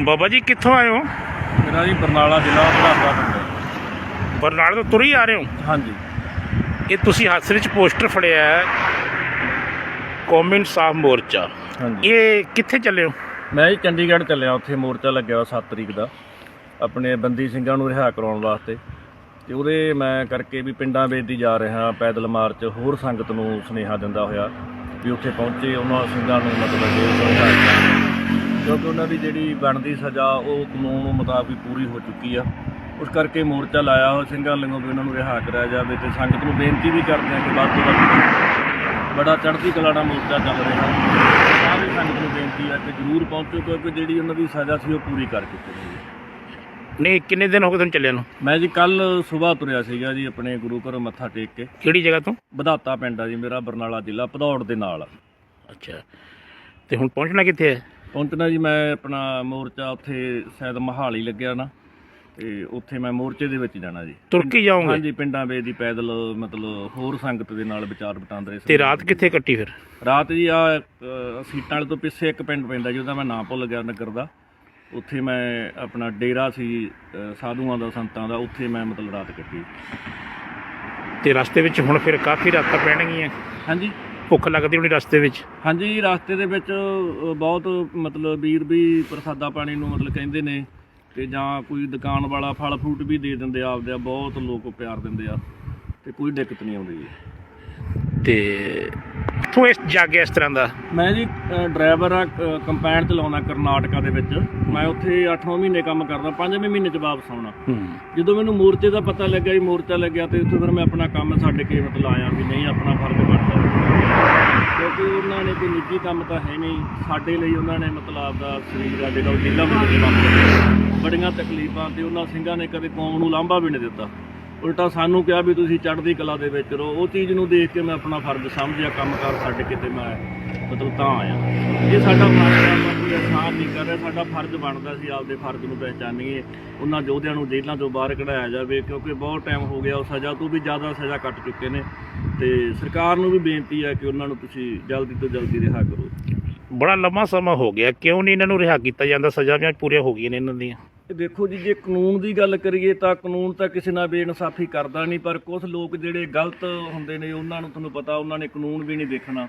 ਬਾਬਾ ਜੀ ਕਿੱਥੋਂ ਆਏ ਹੋ? ਮੇਰਾ ਜੀ ਬਰਨਾਲਾ ਜ਼ਿਲ੍ਹਾ ਭਰਾਵਾ ਪਿੰਡ ਬਰਨਾਲੇ ਤੋਂ ਤੁਰ ਹੀ ਆ ਰਹੇ ਹੋ? ਹਾਂਜੀ। ਇਹ ਤੁਸੀਂ ਹਾਦਸੇ ਵਿੱਚ ਪੋਸਟਰ ਫੜਿਆ ਹੈ। ਕੌਮਨ ਸਾਫ਼ ਮੋਰਚਾ। ਹਾਂਜੀ। ਇਹ ਕਿੱਥੇ ਚੱਲੇ ਹੋ ਮੈਂ ਜੀ ਚੰਡੀਗੜ੍ਹ ਚੱਲਿਆ ਉੱਥੇ ਮੋਰਚਾ ਲੱਗਿਆ ਹੋਇਆ 7 ਤਰੀਕ ਦਾ। ਆਪਣੇ ਬੰਦੀ ਸਿੰਘਾਂ ਨੂੰ ਰਿਹਾ ਕਰਾਉਣ ਵਾਸਤੇ। ਤੇ ਉਹਦੇ ਮੈਂ ਕਰਕੇ ਵੀ ਪਿੰਡਾਂ ਵਿੱਚ ਦੀ ਜਾ ਰਿਹਾ ਪੈਦਲ ਮਾਰਚ ਹੋਰ ਸੰਗਤ ਨੂੰ ਸੁਨੇਹਾ ਦਿੰਦਾ ਹੋਇਆ ਵੀ ਉੱਥੇ ਪਹੁੰਚੇ। ਉਹਨਾਂ ਸਿੰਘਾਂ ਨੂੰ ਮਤਲਬ ਕਰਾਉਣ। ਕਿਉਂਕਿ ਉਹਨਾਂ ਦੀ ਜਿਹੜੀ ਬਣਦੀ ਸਜ਼ਾ ਉਹ ਕਾਨੂੰਨ ਮੁਤਾਬਿਕ ਪੂਰੀ ਹੋ ਚੁੱਕੀ ਆ। ਉਸ ਕਰਕੇ ਮੋਰਚਾ ਲਾਇਆ ਹੋਇਆ ਸਿੰਘਾਂ ਲੰਗੋਂ ਵੀ ਉਹਨਾਂ ਨੂੰ ਰਿਹਾ ਕਰਾਇਆ ਜਾਵੇ। ਤੇ ਸੰਗਤ ਨੂੰ ਬੇਨਤੀ ਵੀ ਕਰਦੇ ਹਾਂ ਕਿ ਵੱਧ ਤੋਂ ਵੱਧ ਬੜਾ ਚੜ੍ਹਦੀ ਕਲਾ ਦਾ ਮੋਰਚਾ ਚੱਲ ਰਿਹਾ। ਸਾਰੀ ਸੰਗਤ ਨੂੰ ਬੇਨਤੀ ਹੈ ਕਿ ਜ਼ਰੂਰ ਪਹੁੰਚੋ ਕਿਉਂਕਿ ਜਿਹੜੀ ਉਹਨਾਂ ਦੀ ਸਜ਼ਾ ਸੀ ਉਹ ਪੂਰੀ ਕਰ ਚੁੱਕੇ ਨੇ ਨਹੀਂ ਕਿੰਨੇ ਦਿਨ ਹੋ ਗਏ ਤੁਹਾਨੂੰ ਚੱਲਿਆਂ ਨੂੰ? ਮੈਂ ਜੀ ਕੱਲ ਸਵੇਰ ਤੁਰਿਆ ਸੀਗਾ ਜੀ ਆਪਣੇ ਗੁਰੂ ਘਰੋਂ ਮੱਥਾ ਟੇਕ ਕੇ। ਕਿਹੜੀ ਜਗ੍ਹਾ ਤੋਂ? ਵਧਾਤਾ ਪਿੰਡ ਆ ਜੀ ਮੇਰਾ ਬਰਨਾਲਾ ਜ਼ਿਲ੍ਹਾ ਭਦੌੜ ਦੇ ਨਾਲ। ਅੱਛਾ। ਤੇ ਹੁਣ ਪਹੁੰਚਣਾ ਕਿੱਥੇ ਹੈ? ਪਹੁੰਚਣਾ ਜੀ ਮੈਂ ਆਪਣਾ ਮੋਰਚਾ ਉੱਥੇ ਸ਼ਾਇਦ ਮਹਾਲੀ ਲੱਗਿਆ ਨਾ। ਤੇ ਉੱਥੇ ਮੈਂ ਮੋਰਚੇ ਦੇ ਵਿੱਚ ਜਾਣਾ ਜੀ। ਤੁਰ ਕੇ ਜਾਓਗੇ? ਹਾਂਜੀ ਪਿੰਡਾਂ ਵੇ ਦੀ ਪੈਦਲ ਮਤਲਬ ਹੋਰ ਸੰਗਤ ਦੇ ਨਾਲ ਵਿਚਾਰ ਵਟਾਂਦਰੇ ਤੇ ਰਾਤ ਕਿੱਥੇ ਕੱਟੀ ਫਿਰ? ਰਾਤ ਜੀ ਆ ਸੀਟਾਂ ਵਾਲੇ ਤੋਂ ਪਿੱਛੇ ਇੱਕ ਪਿੰਡ ਪੈਂਦਾ ਜੀ ਉਹਦਾ ਮੈਂ ਨਾਮ ਭੁੱਲ ਗਿਆ ਨਗਰ ਦਾ। ਉੱਥੇ ਮੈਂ ਆਪਣਾ ਡੇਰਾ ਸੀ ਸਾਧੂਆਂ ਦਾ ਸੰਤਾਂ ਦਾ ਉੱਥੇ ਮੈਂ ਮਤਲਬ ਰਾਤ ਕੱਟੀ। ਤੇ ਰਸਤੇ ਵਿੱਚ ਹੁਣ ਫਿਰ ਕਾਫੀ ਰਾਤਾਂ ਪੈਣਗੀਆਂ? ਹਾਂਜੀ। ਭੁੱਖ ਲੱਗਦੀ ਹੋਣੀ ਰਸਤੇ ਵਿੱਚ? ਹਾਂਜੀ ਰਸਤੇ ਦੇ ਵਿੱਚ ਬਹੁਤ ਮਤਲਬ ਵੀਰ ਵੀ ਪ੍ਰਸਾਦਾ ਪਾਣੀ ਨੂੰ ਮਤਲਬ ਕਹਿੰਦੇ ਨੇ। ਤੇ ਜਾਂ ਕੋਈ ਦੁਕਾਨ ਵਾਲਾ ਫਲ ਫਰੂਟ ਵੀ ਦੇ ਦਿੰਦੇ ਆ ਆਪਦੇ ਆ ਬਹੁਤ ਲੋਕ ਪਿਆਰ ਦਿੰਦੇ ਆ ਤੇ ਕੋਈ ਦਿੱਕਤ ਨਹੀਂ ਆਉਂਦੀ। ਜੀ ਤੇ ਤੂੰ ਇਸ ਜਾਗਿਆ ਇਸ ਤਰ੍ਹਾਂ ਦਾ? ਮੈਂ ਜੀ ਡਰਾਈਵਰ ਆ ਕੰਪੈਨ ਚਲਾਉਣਾ ਕਰਨਾਟਕਾ ਦੇ ਵਿੱਚ। ਮੈਂ ਉੱਥੇ 8 ਮਹੀਨੇ ਕੰਮ ਕਰਦਾ 5ਵੇਂ ਮਹੀਨੇ ਚ ਵਾਪਸ ਆਉਣਾ। ਜਦੋਂ ਮੈਨੂੰ ਮੋਰਚੇ ਦਾ ਪਤਾ ਲੱਗਿਆ ਜੀ ਮੋਰਚਾ ਲੱਗਿਆ ਤੇ ਉੱਥੇ ਫਿਰ ਮੈਂ ਆਪਣਾ ਕੰਮ ਛੱਡ ਕੇ ਮਤਲਬ ਆਇਆ ਵੀ ਨਹੀਂ ਆਪਣਾ ਫਰਜ਼ ਬਣਦਾ ਕਿਉਂਕਿ ਉਹਨਾਂ ਨੇ ਕੋਈ ਨਿੱਜੀ ਕੰਮ ਤਾਂ ਹੈ ਨਹੀਂ। ਸਾਡੇ ਲਈ ਉਹਨਾਂ ਨੇ ਮਤਲਬ ਆਪਦਾ ਸਰੀਰ ਸਾਡੇ ਜਿਹੜਾ ਉਹ ਜ਼ਿਲ੍ਹਾ ਵਿੱਚ ਬੜੀਆਂ ਤਕਲੀਫਾਂ ਤੇ ਉਹਨਾਂ ਸਿੰਘਾਂ ਨੇ ਕਦੇ ਕੌਮ ਨੂੰ ਲਾਂਭਾ ਵੀ ਨਹੀਂ ਦਿੱਤਾ। ਉਲਟਾ ਸਾਨੂੰ ਕਿਹਾ ਵੀ ਤੁਸੀਂ ਚੜ੍ਹਦੀ ਕਲਾ ਦੇ ਵਿੱਚ ਰਹੋ। ਉਹ ਚੀਜ਼ ਨੂੰ ਦੇਖ ਕੇ ਮੈਂ ਆਪਣਾ ਫਰਜ਼ ਸਮਝਿਆ, ਕੰਮਕਾਰ ਛੱਡ ਕੇ ਤੇ ਮੈਂ ਆਇਆ। ਮਤਲਬ ਤਾਂ ਆਇਆ। ਇਹ ਸਾਡਾ ਫਰਜ਼ ਆਪਾਂ ਕੋਈ ਆਸਾਨ ਨਹੀਂ ਕਰ ਰਿਹਾ ਸਾਡਾ ਫਰਜ਼ ਬਣਦਾ ਸੀ ਆਪਦੇ ਫਰਜ਼ ਨੂੰ ਪਹਿਚਾਨੀਏ ਉਹਨਾਂ ਯੋਧਿਆਂ ਨੂੰ ਜੇਲ੍ਹਾਂ ਤੋਂ ਬਾਹਰ ਕਢਾਇਆ ਜਾਵੇ ਕਿਉਂਕਿ ਬਹੁਤ ਟਾਈਮ ਹੋ ਗਿਆ ਉਹ ਸਜ਼ਾ ਤੋਂ ਵੀ ਜ਼ਿਆਦਾ ਸਜ਼ਾ ਕੱਟ ਚੁੱਕੇ ਨੇ। ਤੇ ਸਰਕਾਰ ਨੂੰ ਵੀ ਬੇਨਤੀ ਹੈ ਕਿ ਉਹਨਾਂ ਨੂੰ ਤੁਸੀਂ ਜਲਦੀ ਤੋਂ ਜਲਦੀ ਰਿਹਾ ਕਰੋ। ਬੜਾ ਲੰਮਾ ਸਮਾਂ ਹੋ ਗਿਆ ਕਿਉਂ ਨਹੀਂ ਇਹਨਾਂ ਨੂੰ ਰਿਹਾ ਕੀਤਾ ਜਾਂਦਾ? ਸਜ਼ਾ ਵੀ ਪੂਰੀਆਂ ਹੋ ਗਈਆਂ ਨੇ ਇਹਨਾਂ ਦੀਆਂ। ਦੇਖੋ ਜੀ ਜੇ ਕਾਨੂੰਨ ਦੀ ਗੱਲ ਕਰੀਏ ਤਾਂ ਕਾਨੂੰਨ ਤਾਂ ਕਿਸੇ ਨਾਲ ਬੇਇਨਸਾਫੀ ਕਰਦਾ ਨਹੀਂ ਪਰ ਕੁਝ ਲੋਕ ਜਿਹੜੇ ਗਲਤ ਹੁੰਦੇ ਨੇ ਉਹਨਾਂ ਨੂੰ ਤੁਹਾਨੂੰ ਪਤਾ ਉਹਨਾਂ ਨੇ ਕਾਨੂੰਨ ਵੀ ਨਹੀਂ ਦੇਖਣਾ।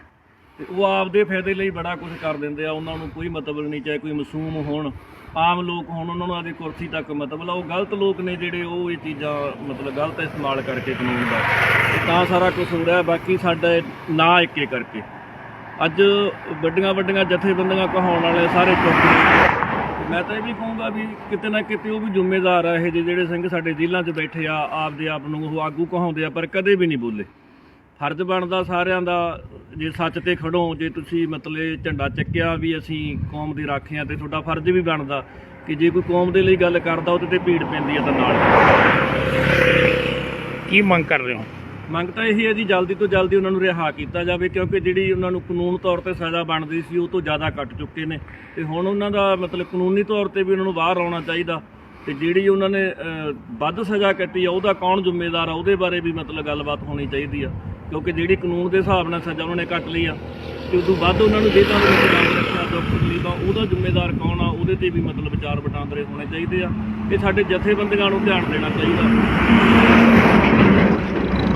ਤੇ ਉਹ ਆਪਦੇ ਫਾਇਦੇ ਲਈ ਬੜਾ ਕੁਝ ਕਰ ਦਿੰਦੇ ਆ, ਉਹਨਾਂ ਨੂੰ ਕੋਈ ਮਤਲਬ ਨਹੀਂ, ਚਾਹੇ ਕੋਈ ਮਾਸੂਮ ਹੋਣ, ਆਮ ਲੋਕ ਹੋਣ, ਉਹਨਾਂ ਨੂੰ ਆਦੀ ਕੁਰਸੀ ਤੱਕ ਮਤਲਬ ਆ, ਉਹ ਗਲਤ ਲੋਕ ਨੇ ਜਿਹੜੇ ਉਹ ਇਹ ਚੀਜ਼ਾਂ ਮਤਲਬ ਗਲਤ ਇਸਤੇਮਾਲ ਕਰਕੇ ਕਾਨੂੰਨ ਦਾ। ਤਾਂ ਸਾਰਾ ਕੁਝ ਹੋ ਰਿਹਾ ਬਾਕੀ ਸਾਡਾ ਨਾ ਇੱਕੇ ਕਰਕੇ। ਅੱਜ ਵੱਡੀਆਂ ਵੱਡੀਆਂ ਜਥੇਬੰਦੀਆਂ ਕਹਾਉਣ ਵਾਲੇ ਸਾਰੇ ਚੁੱਪ ਨੇ। ਮੈਂ ਤਾਂ ਇਹ ਵੀ ਕਹੂੰਗਾ ਵੀ ਕਿਤੇ ਨਾ ਕਿਤੇ ਉਹ ਵੀ ਜ਼ਿੰਮੇਦਾਰ ਆ, ਇਹ ਜਿਹੇ ਜਿਹੜੇ ਸਿੰਘ ਸਾਡੇ ਜ਼ਿਲ੍ਹਿਆਂ 'ਚ ਬੈਠੇ ਆ, ਆਪਦੇ ਆਪ ਨੂੰ ਉਹ ਆਗੂ ਕਹਾਉਂਦੇ ਆ, ਪਰ ਕਦੇ ਵੀ ਨਹੀਂ ਬੋਲੇ। ਫਰਜ਼ ਬਣਦਾ ਸਾਰਿਆਂ ਦਾ ਜੇ ਸੱਚ ਤੇ ਖੜੋ ਜੇ ਤੁਸੀਂ ਮਤਲਬ ਝੰਡਾ ਚੱਕਿਆ ਵੀ ਅਸੀਂ ਕੌਮ ਦੇ ਰਾਖੇ ਆ ਤੇ ਤੁਹਾਡਾ ਫਰਜ਼ ਵੀ ਬਣਦਾ ਕਿ ਜੇ ਕੋਈ ਕੌਮ ਦੇ ਲਈ ਗੱਲ ਕਰਦਾ ਉਹਦੇ ਤੇ ਭੀੜ ਪੈਂਦੀ ਆ ਤਾਂ ਨਾਲ। ਕੀ ਮੰਗ ਕਰ ਰਹੇ ਹੋ? ਮੰਗ ਤਾਂ ਇਹੀ ਹੈ ਜੀ ਜਲਦੀ ਤੋਂ ਜਲਦੀ ਉਹਨਾਂ ਨੂੰ ਰਿਹਾ ਕੀਤਾ ਜਾਵੇ ਕਿਉਂਕਿ ਜਿਹੜੀ ਉਹਨਾਂ ਨੂੰ ਕਾਨੂੰਨ ਤੌਰ ਤੇ ਸਜ਼ਾ ਬਣਦੀ ਸੀ ਉਹ ਤੋਂ ਜ਼ਿਆਦਾ ਕੱਟ ਚੁੱਕੇ ਨੇ। ਤੇ ਹੁਣ ਉਹਨਾਂ ਦਾ ਮਤਲਬ ਕਾਨੂੰਨੀ ਤੌਰ ਤੇ ਵੀ ਉਹਨਾਂ ਨੂੰ ਬਾਹਰ ਆਉਣਾ ਚਾਹੀਦਾ। ਤੇ ਜਿਹੜੀ ਉਹਨਾਂ ਨੇ ਵੱਧ ਸਜ਼ਾ ਕੱਟੀ ਆ ਉਹਦਾ ਕੌਣ ਜ਼ਿੰਮੇਦਾਰ ਆ ਉਹਦੇ ਬਾਰੇ ਵੀ ਮਤਲਬ ਗੱਲਬਾਤ ਹੋਣੀ ਚਾਹੀਦੀ ਆ। ਕਿਉਂਕਿ ਜਿਹੜੀ ਕਾਨੂੰਨ ਦੇ ਹਿਸਾਬ ਨਾਲ ਸਜ਼ਾ ਉਹਨਾਂ ਨੇ ਕੱਟ ਲਈ ਆ, ਤੇ ਉਦੋਂ ਵੱਧ ਉਹਨਾਂ ਨੂੰ ਜੇਲ੍ਹਾਂ ਦੇ ਵਿੱਚ ਬੰਦ ਰੱਖਿਆ ਦੁੱਖ ਤਕਲੀਫਾਂ ਉਹਦਾ ਜ਼ਿੰਮੇਦਾਰ ਕੌਣ ਆ? ਉਹਦੇ ਤੇ ਵੀ ਮਤਲਬ ਵਿਚਾਰ ਵਟਾਂਦਰੇ ਹੋਣੇ ਚਾਹੀਦੇ ਆ। ਇਹ ਸਾਡੇ ਜਥੇਬੰਦੀਆਂ ਨੂੰ ਧਿਆਨ ਦੇਣਾ ਚਾਹੀਦਾ।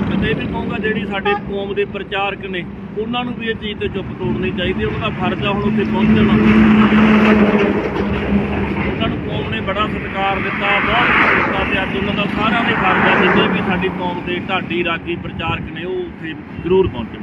ਮੈਂ ਤਾਂ ਇਹ ਵੀ ਕਹੂੰਗਾ, ਜਿਹੜੀ ਸਾਡੇ ਕੌਮ ਦੇ ਪ੍ਰਚਾਰਕ ਨੇ, ਉਹਨਾਂ ਨੂੰ ਵੀ ਇਹ ਚੀਜ਼ ਤੇ ਚੁੱਪ ਤੋੜਨੀ ਚਾਹੀਦੀ ਉਹਨਾਂ ਦਾ ਫਰਜ਼ ਆ ਹੁਣ ਉੱਥੇ ਪਹੁੰਚਣਾ ਉਹਨਾਂ ਨੂੰ ਕੌਮ ਨੇ ਬੜਾ ਸਤਿਕਾਰ ਦਿੱਤਾ, ਬਹੁਤ ਤੇ ਅੱਜ ਉਹਨਾਂ ਦਾ ਸਾਰਿਆਂ ਦੇ ਫਰਜ਼ ਆ ਜਿੰਨੇ ਵੀ ਸਾਡੀ ਕੌਮ ਦੇ ਢਾਡੀ ਰਾਗੀ ਪ੍ਰਚਾਰਕ ਨੇ, ਉਹ ਉੱਥੇ ਜ਼ਰੂਰ ਪਹੁੰਚਣ